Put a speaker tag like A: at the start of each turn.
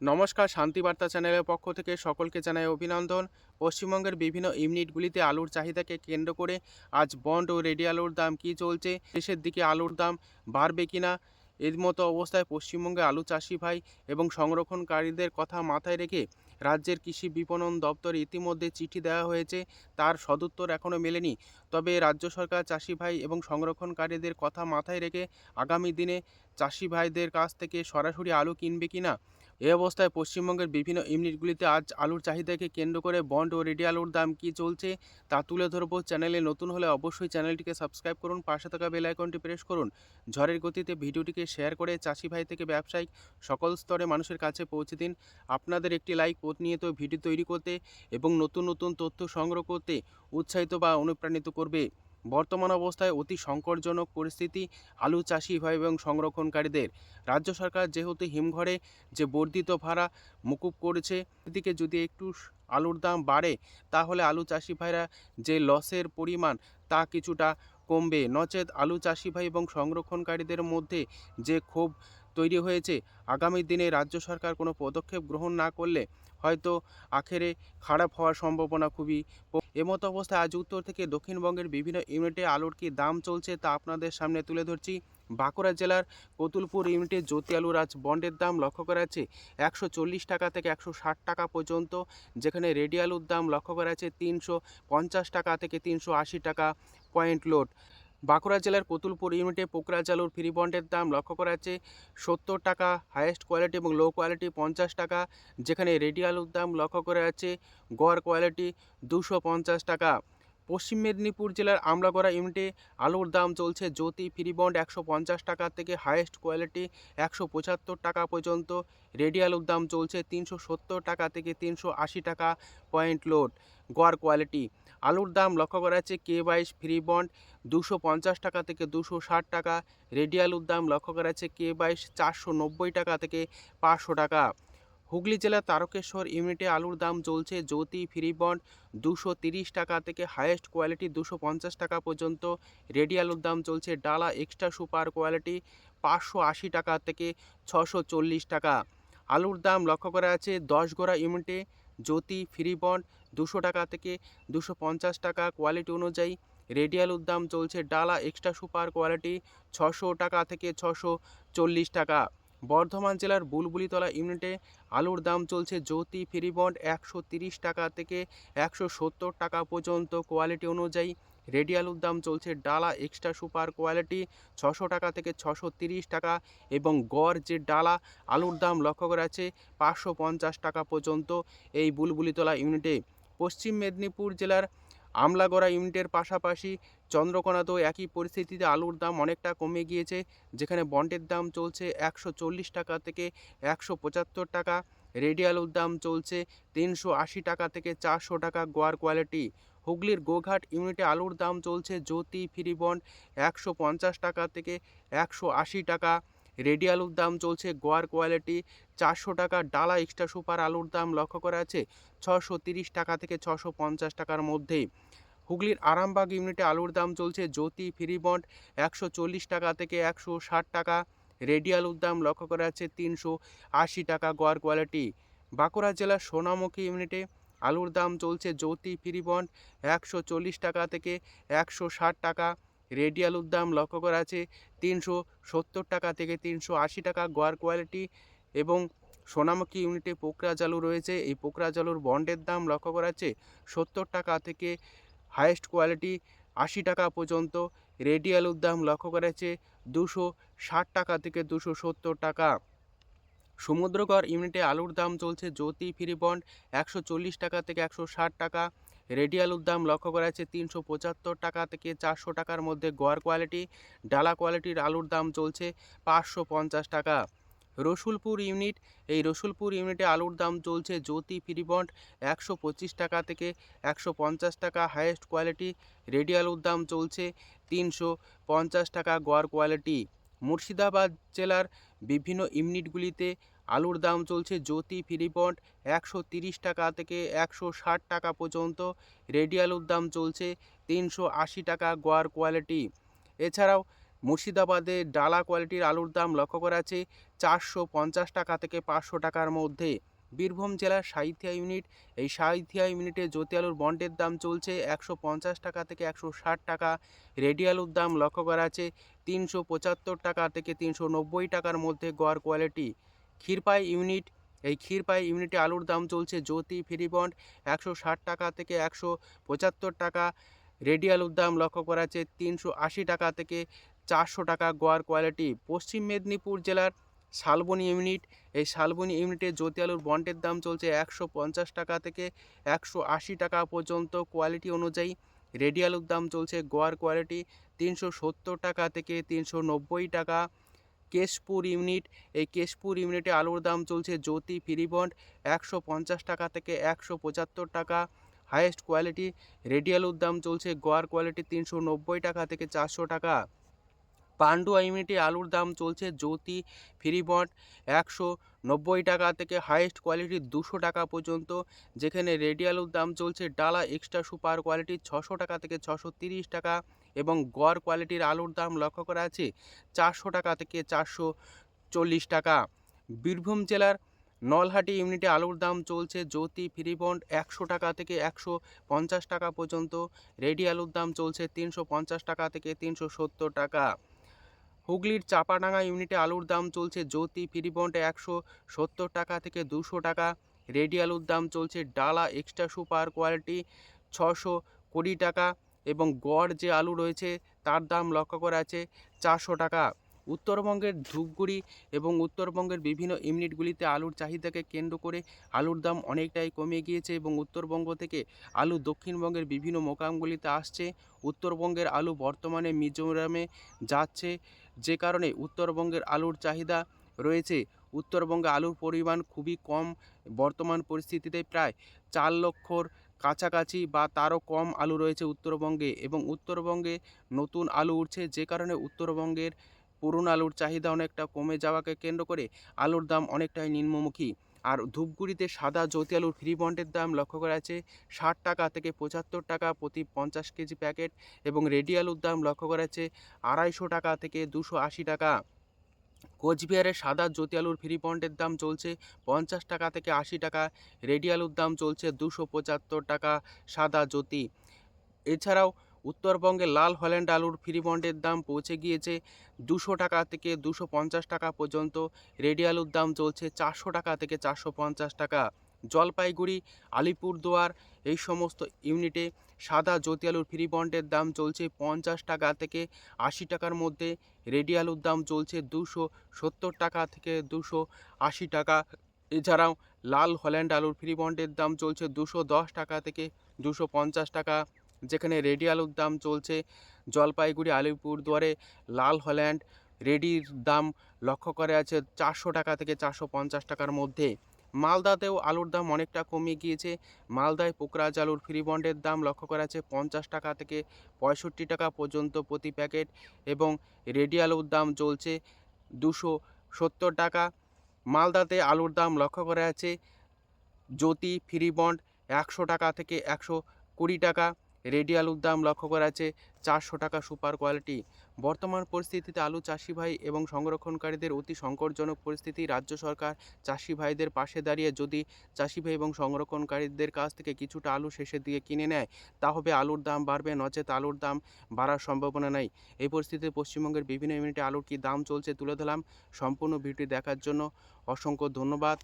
A: নমস্কার শান্তিবার্তা চ্যানেলের পক্ষ থেকে সকলকে জানাই অভিনন্দন। পশ্চিমবঙ্গের বিভিন্ন ইউনিটগুলিতে আলুর চাহিদাকে কেন্দ্র করে আজ বন্ড ও রেডি আলুর দাম কী চলছে শেষের দিকে আলুর দাম বাড়বে কিনা এর মতো অবস্থায় পশ্চিমবঙ্গে আলু চাষি ভাই এবং সংরক্ষণকারীদের কথা মাথায় রেখে রাজ্যের কৃষি বিপণন দপ্তর ইতিমধ্যে চিঠি দেওয়া হয়েছে, তার সদুত্তর এখনও মেলেনি। তবে রাজ্য সরকার চাষি ভাই এবং সংরক্ষণকারীদের কথা মাথায় রেখে আগামী দিনে চাষি ভাইদের কাছ থেকে সরাসরি আলু কিনবে কিনা এই অবস্থায় পশ্চিমবঙ্গের বিভিন্ন ইউনিটগুলিতে আজ আলুর চাহিদাকে কেন্দ্র করে বন্ড ও রেডি আলুর দাম কী চলছে তা তুলে ধরবো চ্যানেলে। নতুন হলে অবশ্যই চ্যানেলটিকে সাবস্ক্রাইব করুন, পাশে থাকা বেল আইকনটি প্রেস করুন। ঝড়ের গতিতে ভিডিওটিকে শেয়ার করে চাষি ভাই থেকে ব্যবসায়িক সকল স্তরে মানুষের কাছে পৌঁছে দিন। আপনাদের একটি লাইক প্রতিনিয়ত ভিডিও তৈরি করতে এবং নতুন নতুন তথ্য সংগ্রহ করতে উৎসাহিত বা অনুপ্রাণিত করবে। বর্তমান অবস্থায় অতি সংকটজনক পরিস্থিতি, আলু চাষি ভাই এবং সংরক্ষণকারীদের। রাজ্য সরকার যেহেতু হিমঘরে যে বর্ধিত ভাড়া মুকুব করেছে, এদিকে যদি একটু আলুর দাম বাড়ে, তাহলে আলু চাষি ভাইরা যে লসের পরিমাণ, তা কিছুটা কমবে। নচেত আলু চাষি ভাই এবং সংরক্ষণকারীদের মধ্যে যে ক্ষোভ তৈরি হয়েছে, আগামী দিনে রাজ্য সরকার কোনো পদক্ষেপ গ্রহণ না করলে হয়তো আখেরে খারাপ হওয়ার সম্ভাবনা খুবই এমতো অবস্থায় আজ উত্তর থেকে দক্ষিণবঙ্গের বিভিন্ন ইউনিটে আলুর কী দাম চলছে তা আপনাদের সামনে তুলে ধরছি। বাঁকুড়া জেলার কতুলপুর ইউনিটে জ্যোতি আলুর আজ বন্ডের দাম লক্ষ্য করা আছে একশো চল্লিশ টাকা থেকে একশো ষাট টাকা পর্যন্ত, যেখানে রেডি আলুর দাম লক্ষ্য করা আছে তিনশো পঞ্চাশ টাকা থেকে তিনশো আশি টাকা পয়েন্ট লোড। বাঁকুড়া জেলার কতুলপুর ইউনিটে পোকরা চালুর ফ্রি বন্ডের দাম লক্ষ্য করা যাচ্ছে। সত্তর টাকা হায়েস্ট কোয়ালিটি এবং লো কোয়ালিটি পঞ্চাশ টাকা, যেখানে রেডি আলুর দাম লক্ষ্য করা যাচ্ছে গড় কোয়ালিটি দুশো পঞ্চাশ টাকা। পশ্চিম মেদিনীপুর জেলার আমলাগড়া ইউনিটে আলুর দাম চলছে জ্যোতি ফ্রি বন্ড একশো পঞ্চাশ টাকা থেকে হায়েস্ট কোয়ালিটি একশো পঁচাত্তর টাকা পর্যন্ত। রেডি আলুর দাম চলছে তিনশো সত্তর টাকা থেকে তিনশো আশি টাকা পয়েন্ট লোড, গড় কোয়ালিটি। আলুর দাম লক্ষ্য করা যাচ্ছে কে বাইশ ফ্রি বন্ড দুশো পঞ্চাশ টাকা থেকে দুশো ষাট টাকা। রেডি আলুর দাম লক্ষ্য করা যাচ্ছে কে বাইশ চারশো নব্বই টাকা থেকে পাঁচশো টাকা। হুগলি জেলার তারকেশ্বর ইউনিটে আলুর দাম চলছে জ্যোতি ফ্রি বন্ড দুশো তিরিশ টাকা থেকে হায়েস্ট কোয়ালিটি দুশো পঞ্চাশ টাকা পর্যন্ত। রেডি আলুর দাম চলছে ডালা এক্সট্রা সুপার কোয়ালিটি পাঁচশো আশি টাকা থেকে ছশো চল্লিশ টাকা। আলুর দাম লক্ষ্য করা আছে দশ গোড়া ইউনিটে জ্যোতি ফ্রি বন্ড দুশো টাকা থেকে দুশো পঞ্চাশ টাকা। কোয়ালিটি অনুযায়ী রেডি আলুর দাম চলছে ডালা এক্সট্রা সুপার কোয়ালিটি ছশো টাকা থেকে ছশো চল্লিশ টাকা। বর্ধমান জেলার বুলবুলিতলা ইউনিটে আলুর দাম চলছে জ্যোতি ফ্রি বন্ড একশো তিরিশ টাকা থেকে একশো সত্তর টাকা পর্যন্ত কোয়ালিটি অনুযায়ী। রেডি আলুর দাম চলছে ডালা এক্সট্রা সুপার কোয়ালিটি ছশো টাকা থেকে ছশো তিরিশ টাকা এবং গড় যে ডালা আলুর দাম লক্ষ্য করা আছে পাঁচশো পঞ্চাশ টাকা পর্যন্ত এই বুলবুলিতলা ইউনিটে। পশ্চিম মেদিনীপুর জেলার আমলাগড়া ইউনিটের পাশাপাশি চন্দ্রকোনাতেও একই পরিস্থিতিতে আলুর দাম অনেকটা কমে গিয়েছে, যেখানে বন্ডের দাম চলছে একশো চল্লিশ টাকা থেকে একশো পঁচাত্তর টাকা, রেডি আলুর দাম চলছে তিনশো আশি টাকা থেকে চারশো টাকা গোয়ার কোয়ালিটি। হুগলির গোঘাট ইউনিটে আলুর দাম চলছে জ্যোতি ফ্রি বন্ড একশো পঞ্চাশ টাকা থেকে একশো আশি টাকা, রেডি আলুর দাম চলছে গোয়ার কোয়ালিটি চারশো টাকা, ডালা এক্সট্রা সুপার আলুর দাম লক্ষ্য করা আছে ছশো টাকা থেকে ছশো টাকার মধ্যে হুগলির আরামবাগ ইউনিটে আলুর দাম চলছে জ্যোতি ফ্রি বন্ড একশো টাকা থেকে একশো ষাট টাকা। রেডি আলুর দাম লক্ষ্য করা আছে তিনশো আশি টাকা গড় কোয়ালিটি। বাঁকুড়া জেলার সোনামুখী ইউনিটে আলুর দাম চলছে জ্যোতি ফ্রি বন্ড একশো টাকা থেকে একশো ষাট টাকা। রেডি আলুর দাম লক্ষ্য করা আছে তিনশো সত্তর টাকা থেকে তিনশো আশি টাকা গড় কোয়ালিটি এবং সোনামুখী ইউনিটে পোকরাজ আলু রয়েছে। এই পোকরাজ আলুর বন্ডের দাম লক্ষ্য করা যাচ্ছে সত্তর টাকা থেকে হায়েস্ট কোয়ালিটি আশি টাকা পর্যন্ত। রেডি আলুর দাম লক্ষ্য করা যাচ্ছে দুশো ষাট টাকা থেকে দুশো সত্তর টাকা। সমুদ্রগড় ইউনিটে আলুর দাম চলছে জ্যোতি ফ্রি বন্ড একশো চল্লিশ টাকা থেকে একশো ষাট টাকা। রেডি আলুর দাম লক্ষ্য করা যাচ্ছে তিনশো পঁচাত্তর টাকা থেকে চারশো টাকার মধ্যে গড় কোয়ালিটি, ডালা কোয়ালিটির আলুর দাম চলছে পাঁচশো পঞ্চাশ টাকা। রসুলপুর ইউনিট। এই রসুলপুর ইউনিটে আলুর দাম চলছে জ্যোতি ফ্রি বন্ড একশো পঁচিশ টাকা থেকে একশো পঞ্চাশ টাকা, হাইয়েস্ট কোয়ালিটি। রেডি আলুর দাম চলছে তিনশো পঞ্চাশ টাকা গড় কোয়ালিটি। মুর্শিদাবাদ জেলার বিভিন্ন ইউনিটগুলিতে আলুর দাম চলছে জ্যোতি ফ্রি বন্ড একশো তিরিশ টাকা থেকে একশো ষাট টাকা পর্যন্ত। রেডি আলুর দাম চলছে তিনশো আশি টাকা গোয়ার কোয়ালিটি। এছাড়াও মুর্শিদাবাদে ডালা কোয়ালিটির আলুর দাম লক্ষ্য করা যাচ্ছে চারশো পঞ্চাশ টাকা থেকে পাঁচশো টাকার মধ্যে। বীরভূম জেলার সাইথিয়া ইউনিট, এই সাইথিয়া ইউনিটে জ্যোতি আলুর বন্ডের দাম চলছে একশো পঞ্চাশ টাকা থেকে একশো ষাট টাকা। রেডি আলুর দাম লক্ষ্য করা আছে তিনশো পঁচাত্তর টাকা থেকে তিনশো নব্বই টাকার মধ্যে গড় কোয়ালিটি। ক্ষীরপাই ইউনিট, এই ক্ষীরপাই ইউনিটে আলুর দাম চলছে জ্যোতি ফ্রি বন্ড একশো ষাট টাকা থেকে একশো পঁচাত্তর টাকা। রেডি আলুর দাম লক্ষ্য করা আছে তিনশো আশি টাকা থেকে চারশো টাকা গোয়ার কোয়ালিটি। পশ্চিম মেদিনীপুর জেলার শালবনি ইউনিট। এই শালবনি ইউনিটে জ্যোতি আলুর বন্ডের দাম চলছে একশো পঞ্চাশ টাকা থেকে একশো আশি টাকা পর্যন্ত। কোয়ালিটি অনুযায়ী রেডি আলুর দাম চলছে গোয়ার কোয়ালিটি তিনশো সত্তর টাকা থেকে তিনশো নব্বই টাকা। কেশপুর ইউনিট। এই কেশপুর ইউনিটে আলুর দাম চলছে জ্যোতি ফ্রি বন্ড একশো পঞ্চাশ টাকা থেকে একশো পঁচাত্তর টাকা। হায়েস্ট কোয়ালিটি রেডি আলুর দাম চলছে গোয়ার কোয়ালিটি তিনশো নব্বই টাকা থেকে চারশো টাকা। পান্ডুয়া ইউনিটে আলুর দাম চলছে জ্যোতি ফ্রি বন্ড একশো নব্বই টাকা থেকে হাইয়েস্ট কোয়ালিটির দুশো টাকা পর্যন্ত, যেখানে রেডি আলুর দাম চলছে ডালা এক্সট্রা সুপার কোয়ালিটির ছশো টাকা থেকে ছশো তিরিশ টাকা এবং গড় কোয়ালিটির আলুর দাম লক্ষ্য করা আছে চারশো টাকা থেকে চারশো চল্লিশ টাকা। বীরভূম জেলার নলহাটি ইউনিটে আলুর দাম চলছে জ্যোতি ফ্রি বন্ড একশো টাকা থেকে একশো পঞ্চাশ টাকা পর্যন্ত, রেডি আলুর দাম চলছে তিনশো পঞ্চাশ টাকা থেকে তিনশো সত্তর টাকা। হুগলির চাপাডাঙ্গা ইউনিটে আলুর দাম চলছে জ্যোতি, ফ্রি বন্ড একশো সত্তর টাকা থেকে দুশো টাকা। রেডি আলুর দাম চলছে ডালা এক্সট্রা সুপার কোয়ালিটি ছশো কুড়ি টাকা এবং গড় যে আলু রয়েছে তার দাম লক্ষ্য করা আছে চারশো টাকা। উত্তরবঙ্গের ধূপগুড়ি এবং উত্তরবঙ্গের বিভিন্ন ইউনিটগুলিতে আলুর চাহিদাকে কেন্দ্র করে আলুর দাম অনেকটাই কমে গিয়েছে এবং উত্তরবঙ্গ থেকে আলু দক্ষিণবঙ্গের বিভিন্ন মোকামগুলিতে আসছে। উত্তরবঙ্গের আলু বর্তমানে মিজোরামে যাচ্ছে। যে কারণে উত্তরবঙ্গের আলুর চাহিদা রয়েছে। উত্তরবঙ্গে আলুর পরিমাণ খুবই কম, বর্তমান পরিস্থিতিতে প্রায় চার লক্ষর কাছাকাছি বা তারও কম আলু রয়েছে উত্তরবঙ্গে এবং উত্তরবঙ্গে নতুন আলু উঠছে যে কারণে উত্তরবঙ্গের পুরনো আলুর চাহিদা অনেকটা কমে যাওয়াকে কেন্দ্র করে আলুর দাম অনেকটাই নিম্নমুখী। আর ধূপগুড়িতে সাদা জ্যোতি আলুর ফ্রি বন্ডের দাম লক্ষ্য করা আছে ষাট টাকা থেকে পঁচাত্তর টাকা প্রতি পঞ্চাশ কেজি প্যাকেট এবং রেডি আলুর দাম লক্ষ্য করা আছে আড়াইশো টাকা থেকে দুশো আশি টাকা। কোচবিহারের সাদা জ্যোতি আলুর ফ্রি বন্ডের দাম চলছে পঞ্চাশ টাকা থেকে আশি টাকা রেডি আলুর দাম চলছে দুশো পঁচাত্তর টাকা সাদা জ্যোতি। এছাড়াও উত্তরবঙ্গে লাল হল্যান্ড আলুর ফ্রি বন্ডের দাম পৌঁছে গিয়েছে দুশো টাকা থেকে দুশো পঞ্চাশ টাকা পর্যন্ত। রেডি আলুর দাম চলছে চারশো টাকা থেকে চারশো পঞ্চাশ টাকা। জলপাইগুড়ি, আলিপুরদুয়ার এই সমস্ত ইউনিটে সাদা জ্যোতি আলুর ফ্রি বন্ডের দাম চলছে পঞ্চাশ টাকা থেকে আশি টাকার মধ্যে। রেডি আলুর দাম চলছে দুশো সত্তর টাকা থেকে দুশো আশি টাকা। এছাড়াও লাল হল্যান্ড আলুর ফ্রি বন্ডের দাম চলছে দুশো দশ টাকা থেকে দুশো পঞ্চাশ টাকা। যেখানে রেডি আলুর দাম চলছে, জলপাইগুড়ি, আলিপুরদুয়ারে, লাল হল্যান্ড, রেডির দাম লক্ষ্য করে আছে চারশো টাকা থেকে চারশো পঞ্চাশ টাকার মধ্যে। মালদাতেও আলুর দাম অনেকটা কমে গিয়েছে। মালদায় পোকরাজ আলুর ফ্রি বন্ডের দাম লক্ষ্য করা আছে পঞ্চাশ টাকা থেকে পঁয়ষট্টি টাকা পর্যন্ত প্রতি প্যাকেট এবং রেডি আলুর দাম চলছে দুশো সত্তর টাকা। মালদাতে আলুর দাম লক্ষ্য করা আছে জ্যোতি ফ্রি বন্ড একশো টাকা থেকে একশো কুড়ি টাকা। রেডি আলুর দাম লক্ষ্য করা আছে চারশো টাকা সুপার কোয়ালিটি। বর্তমান পরিস্থিতিতে আলু চাষি ভাই এবং সংরক্ষণকারীদের অতি সংকটজনক পরিস্থিতি। রাজ্য সরকার চাষি ভাইদের পাশে দাঁড়িয়ে যদি চাষি ভাই এবং সংরক্ষণকারীদের কাছ থেকে কিছুটা আলু শেষের দিকে কিনে নেয়, তাহলে আলুর দাম বাড়বে। নচেত আলুর দাম বাড়ার সম্ভাবনা নেই। এই পরিস্থিতিতে পশ্চিমবঙ্গের বিভিন্ন ইউনিটে আলুর কী দাম চলছে তুলে ধরলাম। সম্পূর্ণ ভিডিও দেখার জন্য অসংখ্য ধন্যবাদ।